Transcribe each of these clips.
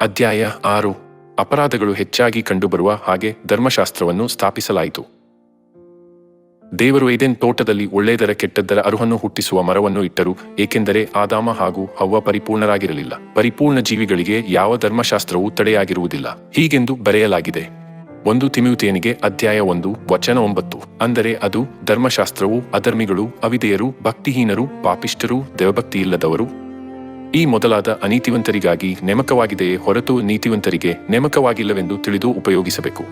ಅಧ್ಯಾಯ ಆರು. ಅಪರಾಧಗಳು ಹೆಚ್ಚಾಗಿ ಕಂಡುಬರುವ ಹಾಗೆ ಧರ್ಮಶಾಸ್ತ್ರವನ್ನು ಸ್ಥಾಪಿಸಲಾಯಿತು. ದೇವರು ಏದೆನ್ ತೋಟದಲ್ಲಿ ಒಳ್ಳೆಯದರ ಕೆಟ್ಟದ್ದರ ಅರುಹನ್ನು ಹುಟ್ಟಿಸುವ ಮರವನ್ನು ಇಟ್ಟರು, ಏಕೆಂದರೆ ಆದಾಮ ಹಾಗೂ ಹವ್ವ ಪರಿಪೂರ್ಣರಾಗಿರಲಿಲ್ಲ. ಪರಿಪೂರ್ಣ ಜೀವಿಗಳಿಗೆ ಯಾವ ಧರ್ಮಶಾಸ್ತ್ರವೂ ತಡೆಯಾಗಿರುವುದಿಲ್ಲ. ಹೀಗೆಂದು ಬರೆಯಲಾಗಿದೆ. ಒಂದು ತಿಮಿಯುತೇನಿಗೆ ಅಧ್ಯಾಯ ಒಂದು, ವಚನ ಒಂಬತ್ತು. ಅಂದರೆ ಅದು ಧರ್ಮಶಾಸ್ತ್ರವು ಅಧರ್ಮಿಗಳು ಅವಿದೆಯರು ಭಕ್ತಿಹೀನರು, ಪಾಪಿಷ್ಠರು, ದೇವಭಕ್ತಿಯಿಲ್ಲದವರು ಈ ಮೊದಲಾದ ಅನೀತಿವಂತರಿಗಾಗಿ ನೇಮಕವಾಗಿದೆಯೇ ಹೊರತು ನೀತಿವಂತರಿಗೆ ನೇಮಕವಾಗಿಲ್ಲವೆಂದು ತಿಳಿದು ಉಪಯೋಗಿಸಬೇಕು.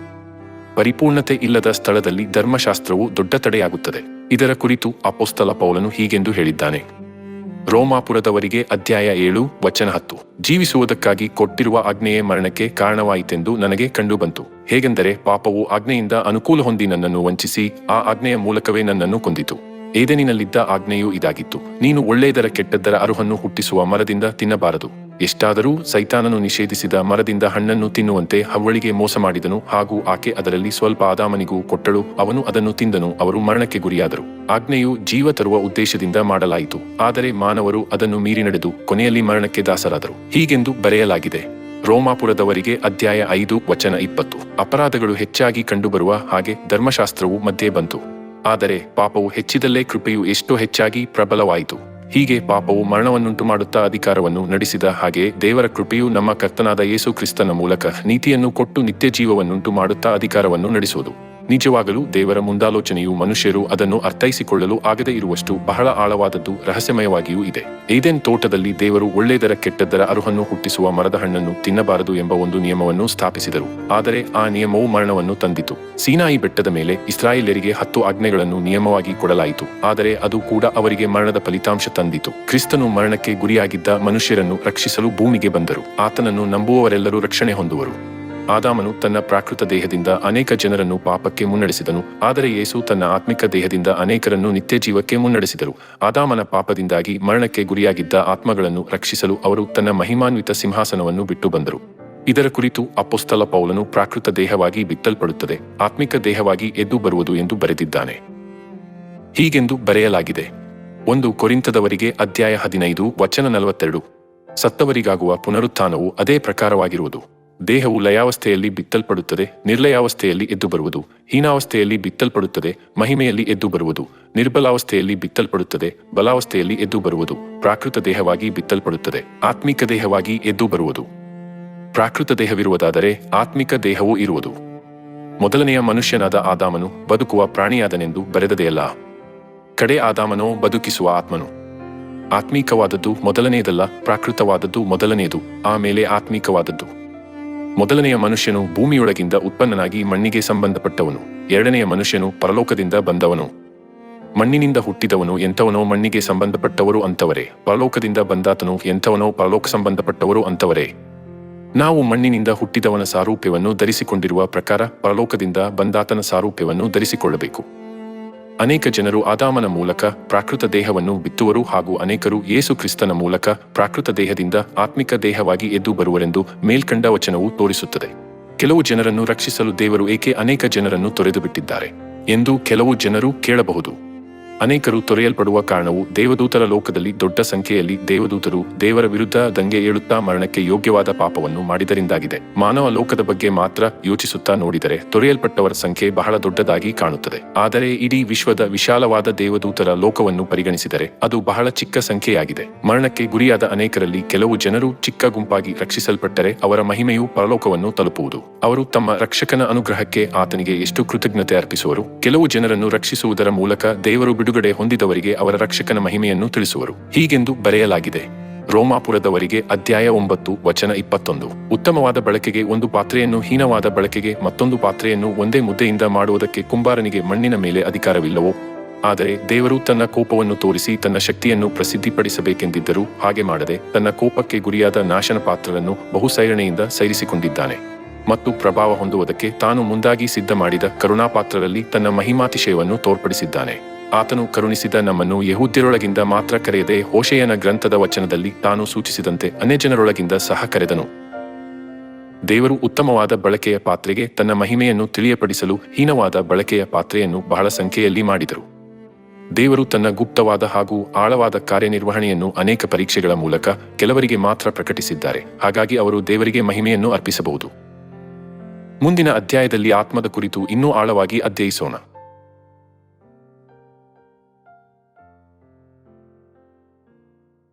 ಪರಿಪೂರ್ಣತೆ ಇಲ್ಲದ ಸ್ಥಳದಲ್ಲಿ ಧರ್ಮಶಾಸ್ತ್ರವು ದೊಡ್ಡ ತಡೆಯಾಗುತ್ತದೆ. ಇದರ ಕುರಿತು ಅಪೋಸ್ತಲ ಪೌಲನು ಹೀಗೆಂದು ಹೇಳಿದ್ದಾನೆ. ರೋಮಾಪುರದವರಿಗೆ ಅಧ್ಯಾಯ ಏಳು, ವಚನ ಹತ್ತು. ಜೀವಿಸುವುದಕ್ಕಾಗಿ ಕೊಟ್ಟಿರುವ ಆಜ್ಞೆಯೇ ಮರಣಕ್ಕೆ ಕಾರಣವಾಯಿತೆಂದು ನನಗೆ ಕಂಡುಬಂತು. ಹೇಗೆಂದರೆ ಪಾಪವು ಆಜ್ಞೆಯಿಂದ ಅನುಕೂಲ ಹೊಂದಿ ನನ್ನನ್ನು ವಂಚಿಸಿ, ಆ ಆಜ್ಞೆಯ ಮೂಲಕವೇ ನನ್ನನ್ನು ಕೊಂದಿತು. ಏದೆನಿನಲ್ಲಿದ್ದ ಆಜ್ಞೆಯೂ ಇದಾಗಿತ್ತು. ನೀನು ಒಳ್ಳೆಯದರ ಕೆಟ್ಟದ್ದರ ಅರುಹನ್ನು ಹುಟ್ಟಿಸುವ ಮರದಿಂದ ತಿನ್ನಬಾರದು. ಎಷ್ಟಾದರೂ ಸೈತಾನನು ನಿಷೇಧಿಸಿದ ಮರದಿಂದ ಹಣ್ಣನ್ನು ತಿನ್ನುವಂತೆ ಅವಳಿಗೆ ಮೋಸ ಮಾಡಿದನು ಹಾಗೂ ಆಕೆ ಅದರಲ್ಲಿ ಸ್ವಲ್ಪ ಆದಾಮನಿಗೂ ಕೊಟ್ಟಳು, ಅವನು ಅದನ್ನು ತಿಂದನು, ಅವರು ಮರಣಕ್ಕೆ ಗುರಿಯಾದರು. ಆಜ್ಞೆಯು ಜೀವ ತರುವ ಉದ್ದೇಶದಿಂದ ಮಾಡಲಾಯಿತು, ಆದರೆ ಮಾನವರು ಅದನ್ನು ಮೀರಿ ನಡೆದು ಕೊನೆಯಲ್ಲಿ ಮರಣಕ್ಕೆ ದಾಸರಾದರು. ಹೀಗೆಂದು ಬರೆಯಲಾಗಿದೆ, ರೋಮಾಪುರದವರಿಗೆ ಅಧ್ಯಾಯ ಐದು, ವಚನ ಇಪ್ಪತ್ತು. ಅಪರಾಧಗಳು ಹೆಚ್ಚಾಗಿ ಕಂಡುಬರುವ ಹಾಗೆ ಧರ್ಮಶಾಸ್ತ್ರವು ಮಧ್ಯೆ ಬಂತು. ಆದರೆ ಪಾಪವು ಹೆಚ್ಚಿದಲ್ಲೇ ಕೃಪೆಯು ಎಷ್ಟೋ ಹೆಚ್ಚಾಗಿ ಪ್ರಬಲವಾಯಿತು. ಹೀಗೆ ಪಾಪವು ಮರಣವನ್ನುಂಟು ಮಾಡುತ್ತಾ ಅಧಿಕಾರವನ್ನು ನಡೆಸಿದ ಹಾಗೆ ದೇವರ ಕೃಪೆಯು ನಮ್ಮ ಕರ್ತನಾದ ಯೇಸು ಕ್ರಿಸ್ತನ ಮೂಲಕ ನೀತಿಯನ್ನು ಕೊಟ್ಟು ನಿತ್ಯ ಜೀವವನ್ನುಂಟು ಮಾಡುತ್ತಾ ಅಧಿಕಾರವನ್ನು ನಡೆಸುವುದು. ನಿಜವಾಗಲೂ ದೇವರ ಮುಂದಾಲೋಚನೆಯು ಮನುಷ್ಯರು ಅದನ್ನು ಅರ್ಥೈಸಿಕೊಳ್ಳಲು ಆಗದೇ ಇರುವಷ್ಟು ಬಹಳ ಆಳವಾದದ್ದು ರಹಸ್ಯಮಯವಾಗಿಯೂ ಇದೆ. ಏದೆನ್ ತೋಟದಲ್ಲಿ ದೇವರು ಒಳ್ಳೆಯದರ ಕೆಟ್ಟದ್ದರ ಅರುಹನ್ನು ಹುಟ್ಟಿಸುವ ಮರದ ಹಣ್ಣನ್ನು ತಿನ್ನಬಾರದು ಎಂಬ ಒಂದು ನಿಯಮವನ್ನು ಸ್ಥಾಪಿಸಿದರು. ಆದರೆ ಆ ನಿಯಮವು ಮರಣವನ್ನು ತಂದಿತು. ಸೀನಾಯಿ ಬೆಟ್ಟದ ಮೇಲೆ ಇಸ್ರಾಯೇಲರಿಗೆ ಹತ್ತು ಆಜ್ಞೆಗಳನ್ನು ನಿಯಮವಾಗಿ ಕೊಡಲಾಯಿತು. ಆದರೆ ಅದು ಕೂಡ ಅವರಿಗೆ ಮರಣದ ಫಲಿತಾಂಶ ತಂದಿತು. ಕ್ರಿಸ್ತನು ಮರಣಕ್ಕೆ ಗುರಿಯಾಗಿದ್ದ ಮನುಷ್ಯರನ್ನು ರಕ್ಷಿಸಲು ಭೂಮಿಗೆ ಬಂದರು. ಆತನನ್ನು ನಂಬುವವರೆಲ್ಲರೂ ರಕ್ಷಣೆ ಹೊಂದುವರು. ಆದಾಮನು ತನ್ನ ಪ್ರಾಕೃತ ದೇಹದಿಂದ ಅನೇಕ ಜನರನ್ನು ಪಾಪಕ್ಕೆ ಮುನ್ನಡೆಸಿದನು, ಆದರೆ ಯೇಸು ತನ್ನ ಆತ್ಮಿಕ ದೇಹದಿಂದ ಅನೇಕರನ್ನು ನಿತ್ಯ ಜೀವಕ್ಕೆ ಮುನ್ನಡೆಸಿದರು. ಆದಾಮನ ಪಾಪದಿಂದಾಗಿ ಮರಣಕ್ಕೆ ಗುರಿಯಾಗಿದ್ದ ಆತ್ಮಗಳನ್ನು ರಕ್ಷಿಸಲು ಅವರು ತನ್ನ ಮಹಿಮಾನ್ವಿತ ಸಿಂಹಾಸನವನ್ನು ಬಿಟ್ಟು ಬಂದರು. ಇದರ ಕುರಿತು ಅಪೊಸ್ತಲ ಪೌಲನು ಪ್ರಾಕೃತ ದೇಹವಾಗಿ ಬಿತ್ತಲ್ಪಡುತ್ತದೆ, ಆತ್ಮಿಕ ದೇಹವಾಗಿ ಎದ್ದು ಬರುವುದು ಎಂದು ಬರೆದಿದ್ದಾನೆ. ಹೀಗೆಂದು ಬರೆಯಲಾಗಿದೆ. ಒಂದು ಕೊರಿಂತದವರಿಗೆ ಅಧ್ಯಾಯ ಹದಿನೈದು, ವಚನ ನಲವತ್ತೆರಡು. ಸತ್ತವರಿಗಾಗುವ ಪುನರುತ್ಥಾನವು ಅದೇ ಪ್ರಕಾರವಾಗಿರುವುದು. ದೇಹವು ಲಯಾವಸ್ಥೆಯಲ್ಲಿ ಬಿತ್ತಲ್ಪಡುತ್ತದೆ, ನಿರ್ಲಯಾವಸ್ಥೆಯಲ್ಲಿ ಎದ್ದು ಬರುವುದು ಹೀನಾವಸ್ಥೆಯಲ್ಲಿ ಬಿತ್ತಲ್ಪಡುತ್ತದೆ, ಮಹಿಮೆಯಲ್ಲಿ ಎದ್ದು ಬರುವುದು ನಿರ್ಬಲಾವಸ್ಥೆಯಲ್ಲಿ ಬಿತ್ತಲ್ಪಡುತ್ತದೆ, ಬಲಾವಸ್ಥೆಯಲ್ಲಿ ಎದ್ದು ಬರುವುದು ಪ್ರಾಕೃತ ದೇಹವಾಗಿ ಬಿತ್ತಲ್ಪಡುತ್ತದೆ, ಆತ್ಮಿಕ ದೇಹವಾಗಿ ಎದ್ದು ಬರುವುದು ಪ್ರಾಕೃತ ದೇಹವಿರುವುದಾದರೆ ಆತ್ಮಿಕ ದೇಹವೂ ಇರುವುದು. ಮೊದಲನೆಯ ಮನುಷ್ಯನಾದ ಆದಾಮನು ಬದುಕುವ ಪ್ರಾಣಿಯಾದನೆಂದು ಬರೆದದೆಯಲ್ಲ. ಕಡೆ ಆದಾಮನೋ ಬದುಕಿಸುವ ಆತ್ಮನು. ಆತ್ಮೀಕವಾದದ್ದು ಮೊದಲನೆಯದಲ್ಲ, ಪ್ರಾಕೃತವಾದದ್ದು ಮೊದಲನೆಯದು ಆಮೇಲೆ ಆತ್ಮೀಕವಾದದ್ದು. ಮೊದಲನೆಯ ಮನುಷ್ಯನು ಭೂಮಿಯೊಳಗಿಂದ ಉತ್ಪನ್ನನಾಗಿ ಮಣ್ಣಿಗೆ ಸಂಬಂಧಪಟ್ಟವನು. ಎರಡನೆಯ ಮನುಷ್ಯನು ಪರಲೋಕದಿಂದ ಬಂದವನು. ಮಣ್ಣಿನಿಂದ ಹುಟ್ಟಿದವನು ಎಂಥವನೋ ಮಣ್ಣಿಗೆ ಸಂಬಂಧಪಟ್ಟವರು ಅಂತವರೇ. ಪರಲೋಕದಿಂದ ಬಂದಾತನು ಎಂಥವನೋ ಪರಲೋಕ ಸಂಬಂಧಪಟ್ಟವರು ಅಂತವರೇ. ನಾವು ಮಣ್ಣಿನಿಂದ ಹುಟ್ಟಿದವನ ಸಾರೂಪ್ಯವನ್ನು ಧರಿಸಿಕೊಂಡಿರುವ ಪ್ರಕಾರ ಪರಲೋಕದಿಂದ ಬಂದಾತನ ಸಾರೂಪ್ಯವನ್ನು ಧರಿಸಿಕೊಳ್ಳಬೇಕು. ಅನೇಕ ಜನರು ಆದಾಮನ ಮೂಲಕ ಪ್ರಾಕೃತ ದೇಹವನ್ನು ಬಿತ್ತುವರು ಹಾಗೂ ಅನೇಕರು ಯೇಸು ಕ್ರಿಸ್ತನ ಮೂಲಕ ಪ್ರಾಕೃತ ದೇಹದಿಂದ ಆತ್ಮಿಕ ದೇಹವಾಗಿ ಎದ್ದು ಬರುವರೆಂದು ಮೇಲ್ಕಂಡ ವಚನವು ತೋರಿಸುತ್ತದೆ. ಕೆಲವು ಜನರನ್ನು ರಕ್ಷಿಸಲು ದೇವರು ಏಕೆ ಅನೇಕ ಜನರನ್ನು ತೊರೆದು ಬಿಟ್ಟಿದ್ದಾರೆ ಎಂದು ಕೆಲವು ಜನರು ಕೇಳಬಹುದು. ಅನೇಕರು ತೊರೆಯಲ್ಪಡುವ ಕಾರಣವು ದೇವದೂತರ ಲೋಕದಲ್ಲಿ ದೊಡ್ಡ ಸಂಖ್ಯೆಯಲ್ಲಿ ದೇವದೂತರು ದೇವರ ವಿರುದ್ಧ ದಂಗೆ ಏಳುತ್ತಾ ಮರಣಕ್ಕೆ ಯೋಗ್ಯವಾದ ಪಾಪವನ್ನು ಮಾಡಿದರಿಂದಾಗಿದೆ. ಮಾನವ ಲೋಕದ ಬಗ್ಗೆ ಮಾತ್ರ ಯೋಚಿಸುತ್ತಾ ನೋಡಿದರೆ ತೊರೆಯಲ್ಪಟ್ಟವರ ಸಂಖ್ಯೆ ಬಹಳ ದೊಡ್ಡದಾಗಿ ಕಾಣುತ್ತದೆ. ಆದರೆ ಇಡೀ ವಿಶ್ವದ ವಿಶಾಲವಾದ ದೇವದೂತರ ಲೋಕವನ್ನು ಪರಿಗಣಿಸಿದರೆ ಅದು ಬಹಳ ಚಿಕ್ಕ ಸಂಖ್ಯೆಯಾಗಿದೆ. ಮರಣಕ್ಕೆ ಗುರಿಯಾದ ಅನೇಕರಲ್ಲಿ ಕೆಲವು ಜನರು ಚಿಕ್ಕ ಗುಂಪಾಗಿ ರಕ್ಷಿಸಲ್ಪಟ್ಟರೆ ಅವರ ಮಹಿಮೆಯು ಪರಲೋಕವನ್ನು ತಲುಪುವುದು. ಅವರು ತಮ್ಮ ರಕ್ಷಕನ ಅನುಗ್ರಹಕ್ಕೆ ಆತನಿಗೆ ಎಷ್ಟು ಕೃತಜ್ಞತೆ ಅರ್ಪಿಸುವರು. ಕೆಲವು ಜನರನ್ನು ರಕ್ಷಿಸುವುದರ ಮೂಲಕ ದೇವರು ಬಿಡುಗಡೆ ಹೊಂದಿದವರಿಗೆ ಅವರ ರಕ್ಷಕನ ಮಹಿಮೆಯನ್ನು ತಿಳಿಸುವರು. ಹೀಗೆಂದು ಬರೆಯಲಾಗಿದೆ. ರೋಮಾಪುರದವರಿಗೆ ಅಧ್ಯಾಯ ಒಂಬತ್ತು, ವಚನ ಇಪ್ಪತ್ತೊಂದು. ಉತ್ತಮವಾದ ಬಳಕೆಗೆ ಒಂದು ಪಾತ್ರೆಯನ್ನು, ಹೀನವಾದ ಬಳಕೆಗೆ ಮತ್ತೊಂದು ಪಾತ್ರೆಯನ್ನು ಒಂದೇ ಮುದ್ದೆಯಿಂದ ಮಾಡುವುದಕ್ಕೆ ಕುಂಬಾರನಿಗೆ ಮಣ್ಣಿನ ಮೇಲೆ ಅಧಿಕಾರವಿಲ್ಲವೋ? ಆದರೆ ದೇವರು ತನ್ನ ಕೋಪವನ್ನು ತೋರಿಸಿ ತನ್ನ ಶಕ್ತಿಯನ್ನು ಪ್ರಸಿದ್ಧಿಪಡಿಸಬೇಕೆಂದಿದ್ದರೂ ಹಾಗೆ ಮಾಡದೆ ತನ್ನ ಕೋಪಕ್ಕೆ ಗುರಿಯಾದ ನಾಶನ ಪಾತ್ರರನ್ನು ಬಹುಸೈರಣೆಯಿಂದ ಸೈರಿಸಿಕೊಂಡಿದ್ದಾನೆ. ಮತ್ತು ಪ್ರಭಾವ ಹೊಂದುವುದಕ್ಕೆ ತಾನು ಮುಂದಾಗಿ ಸಿದ್ಧ ಮಾಡಿದ ಕರುಣಾಪಾತ್ರರಲ್ಲಿ ತನ್ನ ಮಹಿಮಾತಿಶಯವನ್ನು ತೋರ್ಪಡಿಸಿದ್ದಾನೆ. ಆತನು ಕರುಣಿಸಿದ ನಮ್ಮನ್ನು ಯಹೂದ್ಯರೊಳಗಿಂದ ಮಾತ್ರ ಕರೆಯದೆ ಹೋಶೆಯನ ಗ್ರಂಥದ ವಚನದಲ್ಲಿ ತಾನು ಸೂಚಿಸಿದಂತೆ ಅನ್ಯಜನರೊಳಗಿಂದ ಸಹ ಕರೆದನು. ದೇವರು ಉತ್ತಮವಾದ ಬಳಕೆಯ ಪಾತ್ರೆಗೆ ತನ್ನ ಮಹಿಮೆಯನ್ನು ತಿಳಿಯಪಡಿಸಲು ಹೀನವಾದ ಬಳಕೆಯ ಪಾತ್ರೆಯನ್ನು ಬಹಳ ಸಂಖ್ಯೆಯಲ್ಲಿ ಮಾಡಿದರು. ದೇವರು ತನ್ನ ಗುಪ್ತವಾದ ಹಾಗೂ ಆಳವಾದ ಕಾರ್ಯನಿರ್ವಹಣೆಯನ್ನು ಅನೇಕ ಪರೀಕ್ಷೆಗಳ ಮೂಲಕ ಕೆಲವರಿಗೆ ಮಾತ್ರ ಪ್ರಕಟಿಸಿದ್ದಾರೆ. ಹಾಗಾಗಿ ಅವರು ದೇವರಿಗೆ ಮಹಿಮೆಯನ್ನು ಅರ್ಪಿಸಬಹುದು. ಮುಂದಿನ ಅಧ್ಯಾಯದಲ್ಲಿ ಆತ್ಮದ ಕುರಿತು ಇನ್ನೂ ಆಳವಾಗಿ ಅಧ್ಯಯಿಸೋಣ.